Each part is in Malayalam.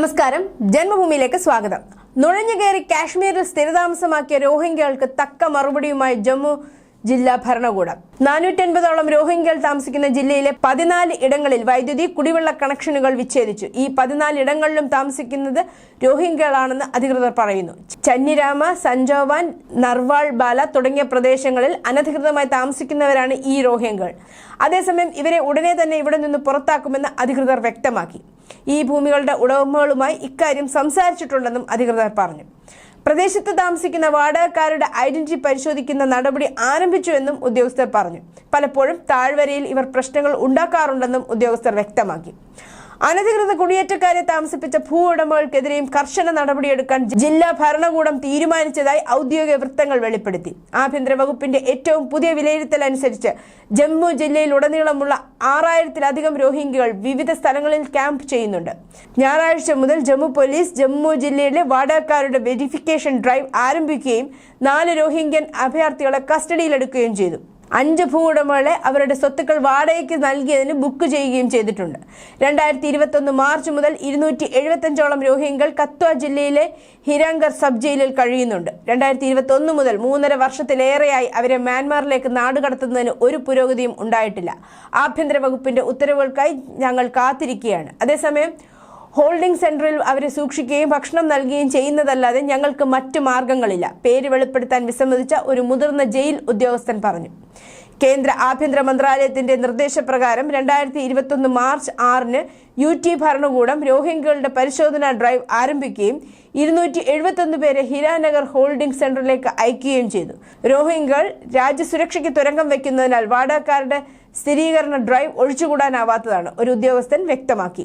നമസ്കാരം. ജന്മഭൂമിയിലേക്ക് സ്വാഗതം. നുഴഞ്ഞുകയറി കാശ്മീരിൽ സ്ഥിരതാമസമാക്കിയ രോഹിംഗ്യകൾക്ക് തക്ക മറുപടിയുമായി ജമ്മു ജില്ലാ ഭരണകൂടം. നാനൂറ്റൻപതോളം രോഹിംഗ്യകൾ താമസിക്കുന്ന ജില്ലയിലെ പതിനാല് ഇടങ്ങളിൽ വൈദ്യുതി കുടിവെള്ള കണക്ഷനുകൾ വിച്ഛേദിച്ചു. ഈ പതിനാല് ഇടങ്ങളിലും താമസിക്കുന്നത് രോഹിംഗ്യകളാണെന്ന് അധികൃതർ പറയുന്നു. ചന്നിരാമ സഞ്ജോവാൻ നർവാൾ ബാല തുടങ്ങിയ പ്രദേശങ്ങളിൽ അനധികൃതമായി താമസിക്കുന്നവരാണ് ഈ രോഹിംഗ്യകൾ. അതേസമയം ഇവരെ ഉടനെ തന്നെ ഇവിടെ നിന്ന് പുറത്താക്കുമെന്ന് അധികൃതർ വ്യക്തമാക്കി. ഈ ഭൂമികളുടെ ഉടമകളുമായി ഇക്കാര്യം സംസാരിച്ചിട്ടുണ്ടെന്നും അധികൃതർ പറഞ്ഞു. പ്രദേശത്ത് താമസിക്കുന്ന വാടകക്കാരുടെ ഐഡന്റിറ്റി പരിശോധിക്കുന്ന നടപടി ആരംഭിച്ചുവെന്നും ഉദ്യോഗസ്ഥർ പറഞ്ഞു. പലപ്പോഴും താഴ്വരയിൽ ഇവർ പ്രശ്നങ്ങൾ ഉണ്ടാക്കാറുണ്ടെന്നും ഉദ്യോഗസ്ഥർ വ്യക്തമാക്കി. അനധികൃത കുടിയേറ്റക്കാരെ താമസിപ്പിച്ച ഭൂ ഉടമകൾക്കെതിരെയും കർശന നടപടിയെടുക്കാൻ ജില്ലാ ഭരണകൂടം തീരുമാനിച്ചതായി ഔദ്യോഗിക വൃത്തങ്ങൾ വെളിപ്പെടുത്തി. ആഭ്യന്തര വകുപ്പിന്റെ ഏറ്റവും പുതിയ വിലയിരുത്തൽ അനുസരിച്ച് ജമ്മു ജില്ലയിൽ ഉടനീളമുള്ള ആറായിരത്തിലധികം രോഹിംഗ്യകൾ വിവിധ സ്ഥലങ്ങളിൽ ക്യാമ്പ് ചെയ്യുന്നുണ്ട്. ഞായറാഴ്ച മുതൽ ജമ്മു പോലീസ് ജമ്മു ജില്ലയിലെ വാടകക്കാരുടെ വെരിഫിക്കേഷൻ ഡ്രൈവ് ആരംഭിക്കുകയും നാല് രോഹിംഗ്യൻ അഭയാർത്ഥികളെ കസ്റ്റഡിയിലെടുക്കുകയും ചെയ്തു. അഞ്ച് ഭൂവുടമകളെ അവരുടെ സ്വത്തുക്കൾ വാടകയ്ക്ക് നൽകിയതിന് ബുക്ക് ചെയ്യുകയും ചെയ്തിട്ടുണ്ട്. രണ്ടായിരത്തി ഇരുപത്തൊന്ന് മാർച്ച് മുതൽ ഇരുന്നൂറ്റി എഴുപത്തഞ്ചോളം രോഹിംഗ്യകൾ കത്വ ജില്ലയിലെ ഹിരാങ്കർ സബ് ജയിലിൽ കഴിയുന്നുണ്ട്. രണ്ടായിരത്തി ഇരുപത്തി ഒന്ന് മുതൽ മൂന്നര വർഷത്തിലേറെയായി അവരെ മ്യാൻമാറിലേക്ക് നാടുകടത്തുന്നതിന് ഒരു പുരോഗതിയും ഉണ്ടായിട്ടില്ല. ആഭ്യന്തര വകുപ്പിന്റെ ഉത്തരവുകൾക്കായി ഞങ്ങൾ കാത്തിരിക്കുകയാണ്. അതേസമയം ഹോൾഡിംഗ് സെന്ററിൽ അവരെ സൂക്ഷിക്കുകയും ഭക്ഷണം നൽകുകയും ചെയ്യുന്നതല്ലാതെ ഞങ്ങൾക്ക് മറ്റു മാർഗങ്ങളില്ല. പേര് വെളിപ്പെടുത്താൻ വിസമ്മതിച്ച ഒരു മുതിർന്ന ജയിൽ ഉദ്യോഗസ്ഥൻ പറഞ്ഞു. കേന്ദ്ര ആഭ്യന്തര മന്ത്രാലയത്തിന്റെ നിർദ്ദേശപ്രകാരം രണ്ടായിരത്തി ഇരുപത്തൊന്ന് മാർച്ച് ആറിന് യു ടി ഭരണകൂടം രോഹിംഗ്യകളുടെ പരിശോധനാ ഡ്രൈവ് ആരംഭിക്കുകയും ഇരുന്നൂറ്റി എഴുപത്തൊന്ന് പേരെ ഹിരാനഗർ ഹോൾഡിംഗ് സെന്ററിലേക്ക് അയക്കുകയും ചെയ്തു. രോഹിംഗ്യകൾ രാജ്യസുരക്ഷയ്ക്ക് തുരങ്കം വയ്ക്കുന്നതിനാൽ വാടകക്കാരുടെ സ്ഥിരീകരണ ഡ്രൈവ് ഒഴിച്ചുകൂടാനാവാത്തതാണ് ഒരു ഉദ്യോഗസ്ഥൻ വ്യക്തമാക്കി.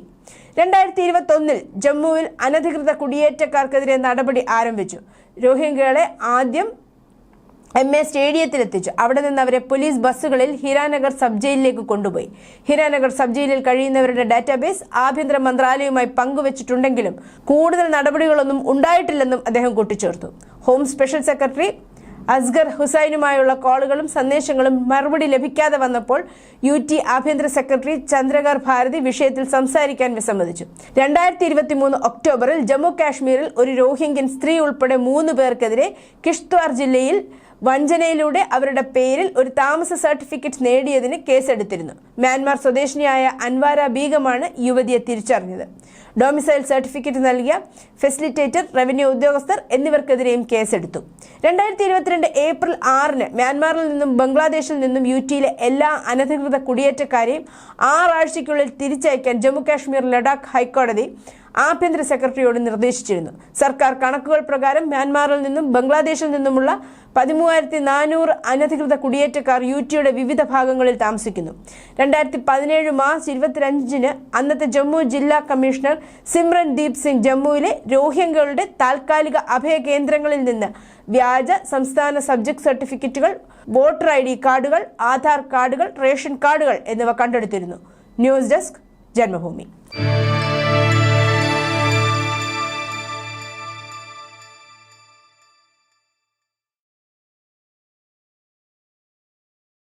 രണ്ടായിരത്തി ഇരുപത്തി ഒന്നിൽ ജമ്മുവിൽ അനധികൃത കുടിയേറ്റക്കാർക്കെതിരെ നടപടി ആരംഭിച്ചു. രോഹിംഗ്യകളെ ആദ്യം എം എ സ്റ്റേഡിയത്തിലെത്തിച്ചു. അവിടെ നിന്ന് അവരെ പോലീസ് ബസ്സുകളിൽ ഹിരാനഗർ സബ് ജയിലിലേക്ക് കൊണ്ടുപോയി. ഹിരാനഗർ സബ് ജയിലിൽ കഴിയുന്നവരുടെ ഡാറ്റാബേസ് ആഭ്യന്തര മന്ത്രാലയവുമായി പങ്കുവച്ചിട്ടുണ്ടെങ്കിലും കൂടുതൽ നടപടികളൊന്നും ഉണ്ടായിട്ടില്ലെന്നും അദ്ദേഹം കൂട്ടിച്ചേർത്തു. ഹോം സ്പെഷ്യൽ സെക്രട്ടറി അസ്ഗർ ഹുസൈനുമായുള്ള കോളുകളും സന്ദേശങ്ങളും മറുപടി ലഭിക്കാതെ വന്നപ്പോൾ യു ടി ആഭ്യന്തര സെക്രട്ടറി ചന്ദ്രകർ ഭാരതി വിഷയത്തിൽ സംസാരിക്കാൻ വിസമ്മതിച്ചു. രണ്ടായിരത്തി ഇരുപത്തി മൂന്ന് ഒക്ടോബറിൽ ജമ്മു കാശ്മീരിൽ ഒരു രോഹിംഗ്യൻ സ്ത്രീ ഉൾപ്പെടെ മൂന്ന് പേർക്കെതിരെ കിഷ്ത്വാർ ജില്ലയിൽ വഞ്ചനയിലൂടെ അവരുടെ പേരിൽ ഒരു താമസ സർട്ടിഫിക്കറ്റ് നേടിയതിന് കേസെടുത്തിരുന്നു. മ്യാൻമാർ സ്വദേശിനിയായ അൻവാര ബീഗമാണ് യുവതിയെ തിരിച്ചറിഞ്ഞത്. ഡൊമിസൈൽ സർട്ടിഫിക്കറ്റ് നൽകിയ ഫെസിലിറ്റേറ്റർ റവന്യൂ ഉദ്യോഗസ്ഥർ എന്നിവർക്കെതിരെയും കേസെടുത്തു. രണ്ടായിരത്തി ഇരുപത്തിരണ്ട് ഏപ്രിൽ ആറിന് മ്യാൻമാറിൽ നിന്നും ബംഗ്ലാദേശിൽ നിന്നും യു ടിയിലെ എല്ലാ അനധികൃത കുടിയേറ്റക്കാരെയും ആറാഴ്ചയ്ക്കുള്ളിൽ തിരിച്ചയക്കാൻ ജമ്മു കാശ്മീർ ലഡാക്ക് ഹൈക്കോടതി ആഭ്യന്തര സെക്രട്ടറിയോട് നിർദ്ദേശിച്ചിരുന്നു. സർക്കാർ കണക്കുകൾ പ്രകാരം മ്യാൻമാറിൽ നിന്നും ബംഗ്ലാദേശിൽ നിന്നുമുള്ള പതിമൂവായിരത്തി നാനൂറ് അനധികൃത കുടിയേറ്റക്കാർ യു ടിയുടെ വിവിധ ഭാഗങ്ങളിൽ താമസിക്കുന്നു. രണ്ടായിരത്തി പതിനേഴ് മാർച്ച് ഇരുപത്തിരഞ്ചിന് അന്നത്തെ ജമ്മു ജില്ലാ കമ്മീഷണർ സിമ്രൻ ദീപ് സിംഗ് ജമ്മുവിലെ രോഹിംഗ്യകളുടെ താൽക്കാലിക അഭയ കേന്ദ്രങ്ങളിൽ നിന്ന് വ്യാജ സംസ്ഥാന സബ്ജക്ട് സർട്ടിഫിക്കറ്റുകൾ വോട്ടർ ഐ ഡി കാർഡുകൾ ആധാർ കാർഡുകൾ റേഷൻ കാർഡുകൾ എന്നിവ കണ്ടെടുത്തിരുന്നു. News desk Janmabhumi.